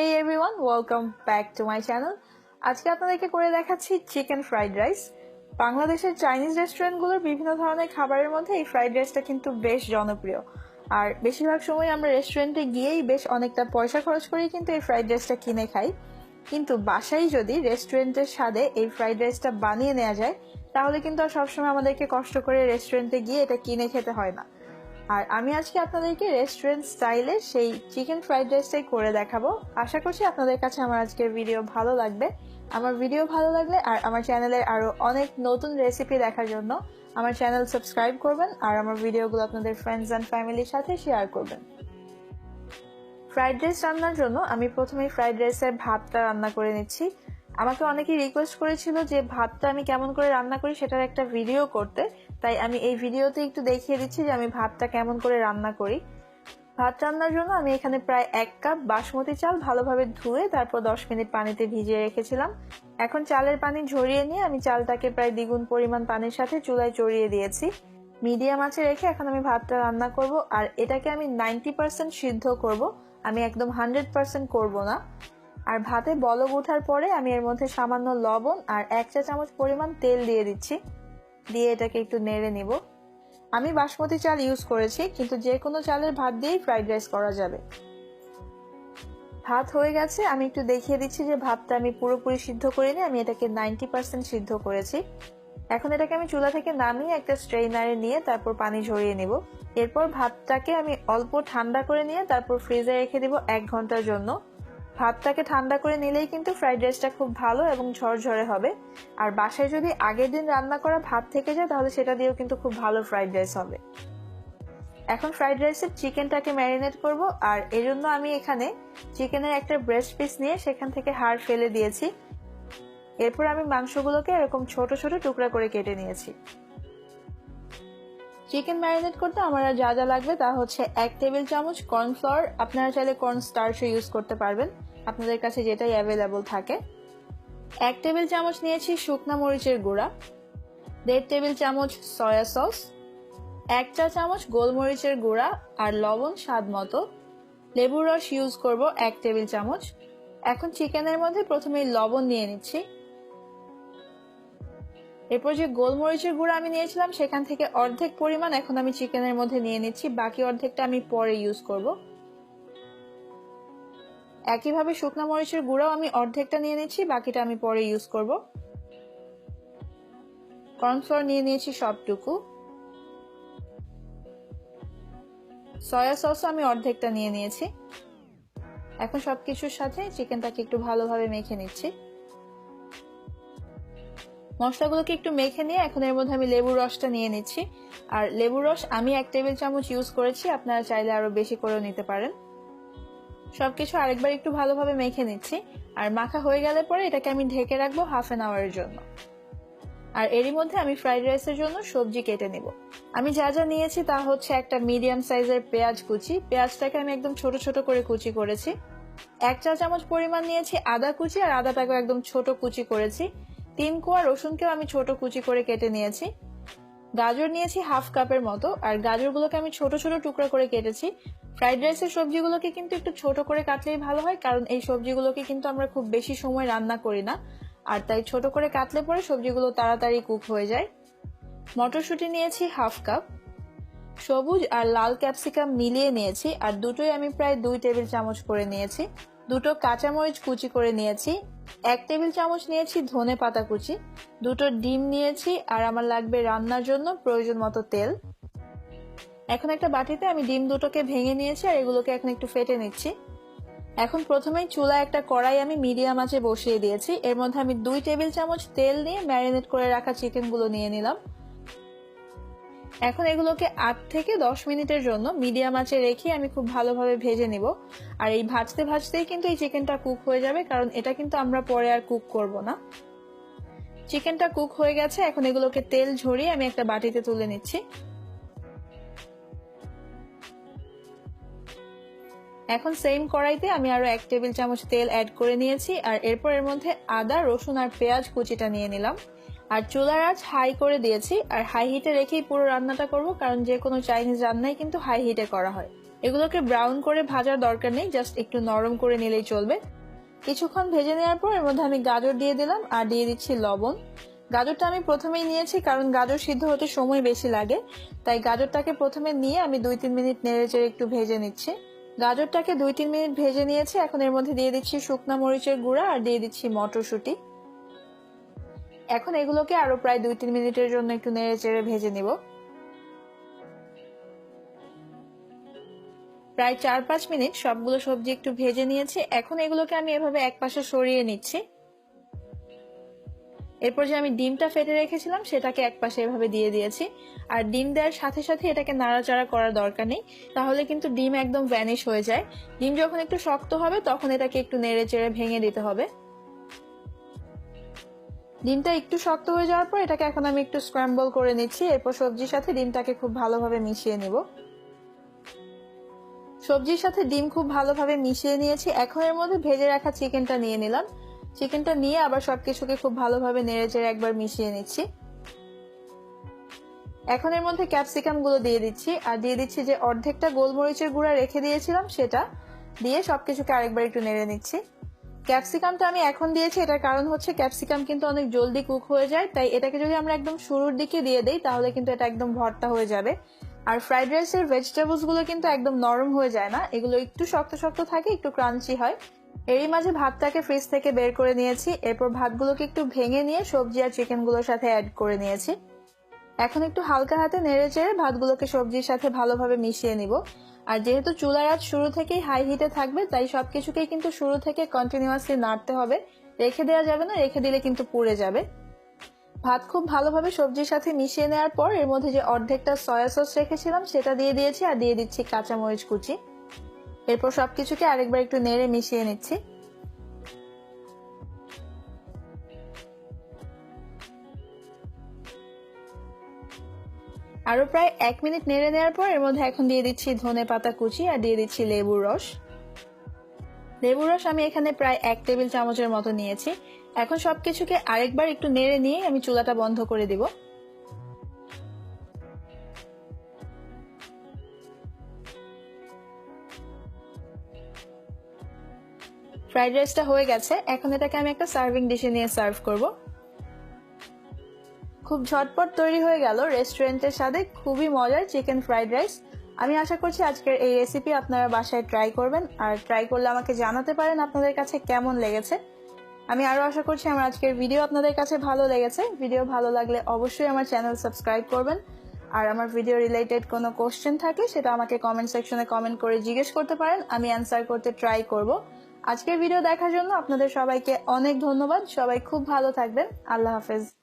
Hey everyone welcome back to my channel আজকে আপনাদেরকে করে দেখাচ্ছি চিকেন ফ্রাইড রাইস বাংলাদেশের চাইনিজ রেস্টুরেন্টগুলোর বিভিন্ন ধরনের খাবারের মধ্যে এই ফ্রাইড রাইসটা কিন্তু বেশ জনপ্রিয়। আর বেশিরভাগ সময় আমরা রেস্টুরেন্টে গিয়েই বেশ অনেকটা পয়সা খরচ করেই কিন্তু এই ফ্রাইড রাইসটা কিনে খাই। কিন্তু বাসায় যদি রেস্টুরেন্টের স্বাদে এই ফ্রাইড রাইসটা বানিয়ে নেওয়া যায়, তাহলে কিন্তু আর সবসময় আমাদেরকে কষ্ট করে রেস্টুরেন্টে গিয়ে এটা কিনে খেতে হয় না। আর আমি আজকে আপনাদেরকে রেস্টুরেন্ট স্টাইলে সেই চিকেন ফ্রাইড রাইসটাই করে দেখাবো। আশা করছি আপনাদের কাছে আমার আজকের ভিডিও ভালো লাগবে। আমার ভিডিও ভালো লাগলে আর আমার চ্যানেলের আরও অনেক নতুন রেসিপি দেখার জন্য আমার চ্যানেল সাবস্ক্রাইব করবেন আর আমার ভিডিওগুলো আপনাদের ফ্রেন্ডস অ্যান্ড ফ্যামিলির সাথে শেয়ার করবেন। ফ্রাইড রাইস রান্নার জন্য আমি প্রথমেই ফ্রাইড রাইসের ভাতটা রান্না করে নিচ্ছি। আমাকে অনেকেই রিকোয়েস্ট করেছিল যে ভাতটা আমি কেমন করে রান্না করি সেটার একটা ভিডিও করতে। তাই আমি এই ভিডিওতে একটু দেখিয়ে দিচ্ছি যে আমি ভাতটা কেমন করে রান্না করি। ভাত রান্নার জন্য আমি এখানে প্রায় এক কাপ বাসমতি চাল ভালোভাবে ধুয়ে তারপর দশ মিনিট পানিতে ভিজিয়ে রেখেছিলাম। এখন চালের পানি ঝরিয়ে নিয়ে আমি চালটাকে প্রায় দ্বিগুণ পরিমাণ পানির সাথে চুলায় চড়িয়ে দিয়েছি। মিডিয়াম আঁচে রেখে এখন আমি ভাতটা রান্না করব আর এটাকে আমি নাইনটি পার্সেন্ট সিদ্ধ করব। আমি একদম হান্ড্রেড পার্সেন্ট করব না। আর ভাতে বলক ওঠার পরে আমি এর মধ্যে সামান্য লবণ আর এক চা চামচ পরিমাণ তেল দিয়ে দিচ্ছি। দিয়ে এটাকে একটু নেড়ে নিব। আমি বাসমতি চাল ইউজ করেছি, কিন্তু যে কোনো চালের ভাত দিয়েই ফ্রাইড রাইস করা যাবে। ভাত হয়ে গেছে, আমি একটু দেখিয়ে দিচ্ছি যে ভাতটা আমি পুরোপুরি সিদ্ধ করে করিনি, আমি এটাকে নাইনটি পার্সেন্ট সিদ্ধ করেছি। এখন এটাকে আমি চুলা থেকে নামিয়ে একটা স্ট্রেইনারে নিয়ে তারপর পানি ঝরিয়ে নিব। এরপর ভাতটাকে আমি অল্প ঠান্ডা করে নিয়ে তারপর ফ্রিজে রেখে দিব এক ঘণ্টার জন্য। ভাতটাকে ঠান্ডা করে নিলেই কিন্তু ফ্রাইড রাইসটা খুব ভালো এবং ঝরঝরে হবে। আর বাসায় যদি আগের দিন রান্না করা ভাত থেকে যায়, তাহলে সেটা দিয়েও কিন্তু খুব ভালো ফ্রাইড রাইস হবে। এখন ফ্রাইড রাইসের চিকেনটাকে ম্যারিনেট করব, আর এই জন্য আমি এখানে চিকেনের একটা ব্রেস্ট পিস নিয়ে সেখান থেকে হাড় ফেলে দিয়েছি। এরপর আমি মাংসগুলোকে এরকম ছোট ছোট টুকরা করে কেটে নিয়েছি। চিকেন ম্যারিনেট করতে আমার যা যা লাগবে তা হচ্ছে এক টেবিল চামচ কর্নফ্লাওয়ার আপনারা চাইলে কর্ন স্টার্চও ইউজ করতে পারবেন। আপনাদের কাছে যেটাই অ্যাভেলেবল থাকে। এক টেবিল চামচ নিয়েছি শুকনা মরিচের গুঁড়া, দেড় টেবিল চামচ সয়া সস এক চা চামচ গোলমরিচের গুঁড়া আর লবণ স্বাদ মতো। লেবুর রস ইউজ করব এক টেবিল চামচ। এখন চিকেনের মধ্যে প্রথমে লবণ নিয়ে নিচ্ছি। এরপর যে গোলমরিচের গুঁড়া আমি নিয়েছিলাম, সেখান থেকে অর্ধেক পরিমাণ এখন আমি চিকেনের মধ্যে নিয়ে নিচ্ছি। বাকি অর্ধেকটা আমি পরে ইউজ করব। একইভাবে শুকনো মরিচের গুঁড়াও আমি অর্ধেকটা নিয়ে নিচ্ছি বাকিটা আমি পরে ইউজ করব। কর্নফ্লোর নিয়ে নিয়েছি সবটুকু। সয়া সসও আমি অর্ধেকটা নিয়ে নিয়েছি। এখন সবকিছুর সাথে চিকেনটাকে একটু ভালোভাবে মেখে নিচ্ছি। মশলাগুলোকে একটু মেখে নিয়ে এখন এর মধ্যে আমি লেবুর রসটা নিয়ে নিচ্ছি। আর লেবুর রস আমি এক টেবিল চামচ ইউজ করেছি, আপনারা চাইলে আরও বেশি করেও নিতে পারেন। সবকিছু আরেকবার একটু ভালোভাবে মেখে নিচ্ছি। আর মাখা হয়ে গেলে পরে এটাকে আমি ঢেকে রাখব হাফ এন আওয়ারের জন্য। আর এরই মধ্যে আমি ফ্রাইড রাইসের জন্য সবজি কেটে নেব। আমি যা যা নিয়েছি তা হচ্ছে একটা মিডিয়াম সাইজের পেঁয়াজ কুচি। পেঁয়াজটাকে আমি একদম ছোট ছোট করে কুচি করেছি। এক চা চামচ পরিমাণ নিয়েছি আদা কুচি আর আদাটাকেও একদম ছোট কুচি করেছি। তিন কোয়া রসুনকেও আমি ছোট কুচি করে কেটে নিয়েছি। গাজর নিয়েছি হাফ কাপের মতো, আর গাজরগুলোকে আমি ছোট ছোট টুকরা করে কেটেছি। ফ্রাইড রাইসের সবজিগুলোকে কিন্তু একটু ছোট করে কাটলেই ভালো হয়, কারণ এই সবজিগুলোকে কিন্তু আমরা খুব বেশি সময় রান্না করি না। আর তাই ছোট করে কাটলে পরে সবজিগুলো তাড়াতাড়ি কুক হয়ে যায়। মটরশুঁটি নিয়েছি হাফ কাপ। সবুজ আর লাল ক্যাপসিকাম মিলিয়ে নিয়েছি, আর দুটোই আমি প্রায় দুই টেবিল চামচ করে নিয়েছি। দুটো কাঁচামরিচ কুচি করে নিয়েছি, এক টেবিল চামচ নিয়েছি ধনে পাতা কুচি, দুটো ডিম নিয়েছি আর আমার লাগবে রান্নার জন্য প্রয়োজন মতো তেল। এখন একটা বাটিতে আমি ডিম দুটোকে ভেঙে নিয়েছি আর এগুলোকে এখন একটু ফেটে নিচ্ছি। এখন প্রথমেই চুলা একটা কড়াই আমি মিডিয়াম আঁচে বসিয়ে দিয়েছি। এর মধ্যে আমি দুই টেবিল চামচ তেল নিয়ে ম্যারিনেট করে রাখা চিকেনগুলো নিয়ে নিলাম। এখন এগুলোকে আট থেকে দশ মিনিটের জন্য মিডিয়াম আঁচে রেখে আমি খুব ভালোভাবে ভেজে নিব। আর এই ভাজতে ভাজতেই কিন্তু এই চিকেনটা কুক হয়ে যাবে, কারণ এটা কিন্তু আমরা পরে আর কুক করব না। চিকেনটা কুক হয়ে গেছে, এখন এগুলোকে তেল ঝরিয়ে আমি একটা বাটিতে তুলে নিচ্ছি। এখন সেম কড়াইতে আমি আরও এক টেবিল চামচ তেল অ্যাড করে নিয়েছি, আর এরপর এর মধ্যে আদা, রসুন আর পেঁয়াজ কুচিটা নিয়ে নিলাম। আর চুলার আঁচ হাই করে দিয়েছি, আর হাই হিটে রেখেই পুরো রান্নাটা করব, কারণ যে কোনো চাইনিজ রান্নাই কিন্তু হাই হিটে করা হয়। এগুলোকে ব্রাউন করে ভাজার দরকার নেই জাস্ট একটু নরম করে নিলেই চলবে। কিছুক্ষণ ভেজে নেওয়ার পর এর মধ্যে আমি গাজর দিয়ে দিলাম, আর দিয়ে দিচ্ছি লবণ। গাজরটা আমি প্রথমেই নিয়েছি, কারণ গাজর সিদ্ধ হতে সময় বেশি লাগে, তাই গাজরটাকে প্রথমে নিয়ে আমি দুই তিন মিনিট নেড়ে চেড়ে একটু ভেজে নিচ্ছি। গাজরটাকে দুই তিন মিনিট ভেজে নিয়েছি, এখন এর মধ্যে দিয়ে দিচ্ছি শুকনা মরিচের গুঁড়া, আর দিয়ে দিচ্ছি মটরশুঁটি। এখন এগুলোকে আরও প্রায় দুই, তিন মিনিটের জন্য একটু নেড়ে চেড়ে ভেজে নিব। প্রায় চার, পাঁচ মিনিট সবগুলো সবজি একটু ভেজে নিয়েছি। এখন এগুলোকে আমি এভাবে এক পাশে সরিয়ে নিচ্ছি। এরপর যে আমি ডিমটা ফেটে রেখেছিলাম, সেটাকে এক পাশে এভাবে দিয়ে দিয়েছি। আর ডিম দেওয়ার সাথে সাথে এটাকে নাড়াচাড়া করার দরকার নেই, তাহলে কিন্তু ডিম একদম ভ্যানিশ হয়ে যায়। ডিম যখন একটু শক্ত হবে, তখন এটাকে একটু নেড়ে চেড়ে ভেঙে দিতে হবে। ডিমটা একটু শক্ত হয়ে যাওয়ার পর এটাকে এখন আমি একটু স্ক্র্যাম্বল করে নিচ্ছি। এরপর সবজির সাথে ডিমটাকে খুব ভালোভাবে মিশিয়ে নিব। সবজির সাথে ডিম খুব ভালোভাবে মিশিয়ে নিয়েছি। এখন এর মধ্যে ভেজে রাখা চিকেনটা নিয়ে নিলাম। চিকেনটা নিয়ে আবার সবকিছুকে খুব ভালোভাবে নেড়ে চেড়ে একবার মিশিয়ে নিচ্ছি। এখন এর মধ্যে ক্যাপসিকামগুলো দিয়ে দিচ্ছি। আর দিয়ে দিচ্ছি যে অর্ধেকটা গোলমরিচের গুঁড়া রেখে দিয়েছিলাম সেটা। দিয়ে সবকিছুকে আরেকবার একটু নেড়ে নিচ্ছি। ক্যাপসিকামটা আমি এখন দিয়েছি, এটার কারণ হচ্ছে ক্যাপসিকাম কিন্তু অনেক জলদি কুক হয়ে যায়, তাই এটাকে যদি আমরা একদম শুরুর দিকে দিয়ে দিই, তাহলে কিন্তু এটা একদম ভর্তা হয়ে যাবে। আর ফ্রাইড রাইসের ভেজিটেবলসগুলো কিন্তু একদম নরম হয়ে যায় না, এগুলো একটু শক্ত শক্ত থাকে, একটু ক্রাঞ্চি হয়। এরই মাঝে ভাতটাকে ফ্রিজ থেকে বের করে নিয়েছি, এরপর ভাতগুলোকে একটু ভেঙে নিয়ে সবজি আর চিকেনগুলোর সাথে অ্যাড করে নিয়েছি। এখন একটু হালকা হাতে নেড়ে চেড়ে ভাতগুলোকে সবজির সাথে ভালোভাবে মিশিয়ে নিব। আর যেহেতু চুলার আজ শুরু থেকেই হাই হিটে থাকবে, তাই সব কিছুকেই কিন্তু শুরু থেকে কন্টিনিউয়াসলি নাড়তে হবে। রেখে দেওয়া যাবে না, রেখে দিলে কিন্তু পুড়ে যাবে। ভাত খুব ভালোভাবে সবজির সাথে মিশিয়ে নেওয়ার পর এর মধ্যে যে অর্ধেকটা সয়া সস রেখেছিলাম, সেটা দিয়ে দিয়েছি আর দিয়ে দিচ্ছি কাঁচামরিচ কুচি। এরপর সব কিছুকে আরেকবার একটু নেড়ে মিশিয়ে নিচ্ছি। আরও প্রায় এক মিনিট নেড়ে নেওয়ার পর এর মধ্যে এখন দিয়ে দিচ্ছি ধনে পাতা কুচি আর দিয়ে দিচ্ছি লেবুর রস। লেবুর রস আমি এখানে প্রায় এক টেবিল চামচের মতো নিয়েছি। এখন সবকিছুকে আরেকবার একটু নেড়ে নিয়ে আমি চুলাটা বন্ধ করে দিব। ফ্রাইড রাইসটা হয়ে গেছে। এখন এটাকে আমি একটা সার্ভিং ডিশে নিয়ে সার্ভ করব। খুব ঝটপট তৈরি হয়ে গেল রেস্টুরেন্টের সাথে খুবই মজার চিকেন ফ্রাইড রাইস। আমি আশা করছি আজকের এই রেসিপি আপনারা বাসায় ট্রাই করবেন। আর ট্রাই করলে আমাকে জানাতে পারেন আপনাদের কাছে কেমন লেগেছে। আমি আরও আশা করছি আমার আজকের ভিডিও আপনাদের কাছে ভালো লেগেছে। ভিডিও ভালো লাগলে অবশ্যই আমার চ্যানেল সাবস্ক্রাইব করবেন। আর আমার ভিডিও রিলেটেড কোনো কোশ্চেন থাকলে সেটা আমাকে কমেন্ট সেকশনে কমেন্ট করে জিজ্ঞেস করতে পারেন। আমি অ্যান্সার করতে ট্রাই করব। আজকের ভিডিও দেখার জন্য আপনাদের সবাইকে অনেক ধন্যবাদ। সবাই খুব ভালো থাকবেন। আল্লাহ হাফেজ।